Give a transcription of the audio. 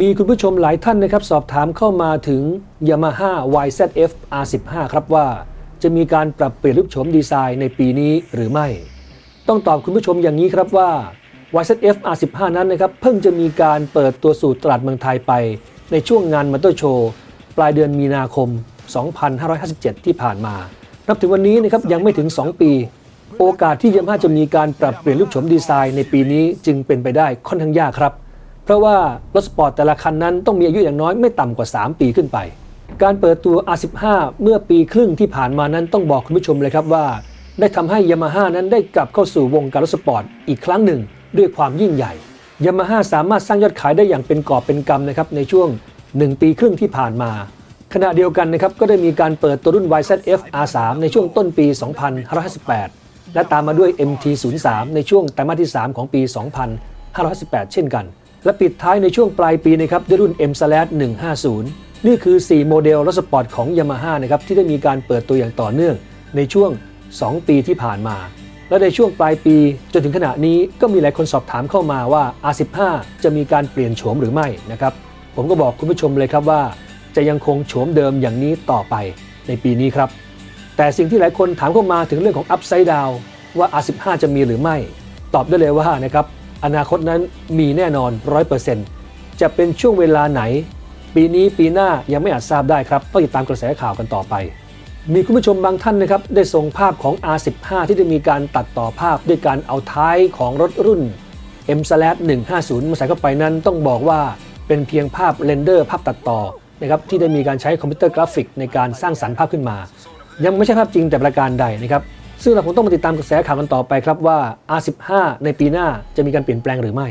มีคุณผู้ชมหลายท่านนะครับ สอบถามเข้ามาถึง Yamaha YZF R15 ครับว่า จะมีการปรับเปลี่ยนรูปโฉมดีไซน์ในปีนี้หรือไม่ ต้องตอบคุณผู้ชมอย่างนี้ครับว่า YZF R15 นั้นนะครับ เพิ่งจะมีการเปิดตัวสู่ตลาดเมืองไทยไป ในช่วงงานมอเตอร์โชว์ปลายเดือนมีนาคม 2557 ที่ผ่านมา นับถึงวันนี้นะครับยังไม่ถึง 2 ปี โอกาสที่ยามาฮ่าจะมีการปรับเปลี่ยนรูปโฉมดีไซน์ในปีนี้จึงเป็นไปได้ค่อนข้างยากครับ เพราะว่ารถสปอร์ตแต่ละคันนั้นต้องมีอายุอย่างน้อยไม่ต่ำกว่า 3 ปีขึ้นไป การเปิดตัว R15 เมื่อปีครึ่งที่ผ่านมานั้นต้องบอกคุณผู้ชมเลยครับว่า ได้ทำให้ยามาฮ่านั้นได้กลับเข้าสู่วงการรถสปอร์ตอีกครั้งหนึ่ง ด้วยความยิ่งใหญ่ยามาฮ่าสามารถสร้างยอดขายได้อย่างเป็นกอบเป็นกำนะครับในช่วง 1 ปีครึ่งที่ผ่านมาขณะเดียวกันนะครับก็ได้มีการเปิดตัวรุ่น YZF R3 ในช่วงต้นปี 2558 และตามมาด้วย MT03 ในช่วงไตรมาสที่ 3 ของปี 2558 เช่นกัน และปิดท้ายในช่วงปลายปีนะครับด้วยรุ่น M/150 นี่คือ 4 โมเดลรถสปอร์ตของ Yamaha นะครับที่ได้มีการเปิดตัวอย่างต่อเนื่องในช่วง 2 ปีที่ผ่านมา และในช่วงปลายปีจนถึงขณะนี้ก็มีหลายคนสอบถามเข้ามาว่า R15 จะมีการเปลี่ยนโฉมหรือไม่นะครับ ผมก็บอกคุณผู้ชมเลยครับว่า จะยังคงโฉมเดิมอย่างนี้ต่อไปในปีนี้ครับ แต่สิ่งที่หลายคนถามเข้ามาถึงเรื่องของ Upside Down ว่า R15 จะมีหรือไม่ ตอบได้เลยว่านะครับ อนาคตนั้นมีแน่นอน 100%จะเป็นช่วงเวลาไหน ปีนี้ปีหน้ายังไม่อาจทราบได้ครับต้องติดตามกระแสข่าวกันต่อไป มีคุณผู้ชมบางท่านนะครับได้ส่งภาพของ R15 ที่ได้มีการตัดต่อภาพด้วยการเอาท้ายของรถรุ่น M/150 มาใส่เข้าไปนั้นต้องบอกว่าเป็นเพียงภาพเรนเดอร์ภาพตัดต่อนะครับที่ได้มีการใช้คอมพิวเตอร์กราฟิกในการสร้างสรรค์ภาพขึ้นมา ยังไม่ใช่ภาพจริงแต่ประการใดนะครับ ซึ่งเราคงต้องมาติดตามกระแสข่าวกันต่อไปครับว่า R15 ในปีหน้าจะมีการเปลี่ยนแปลงหรือไม่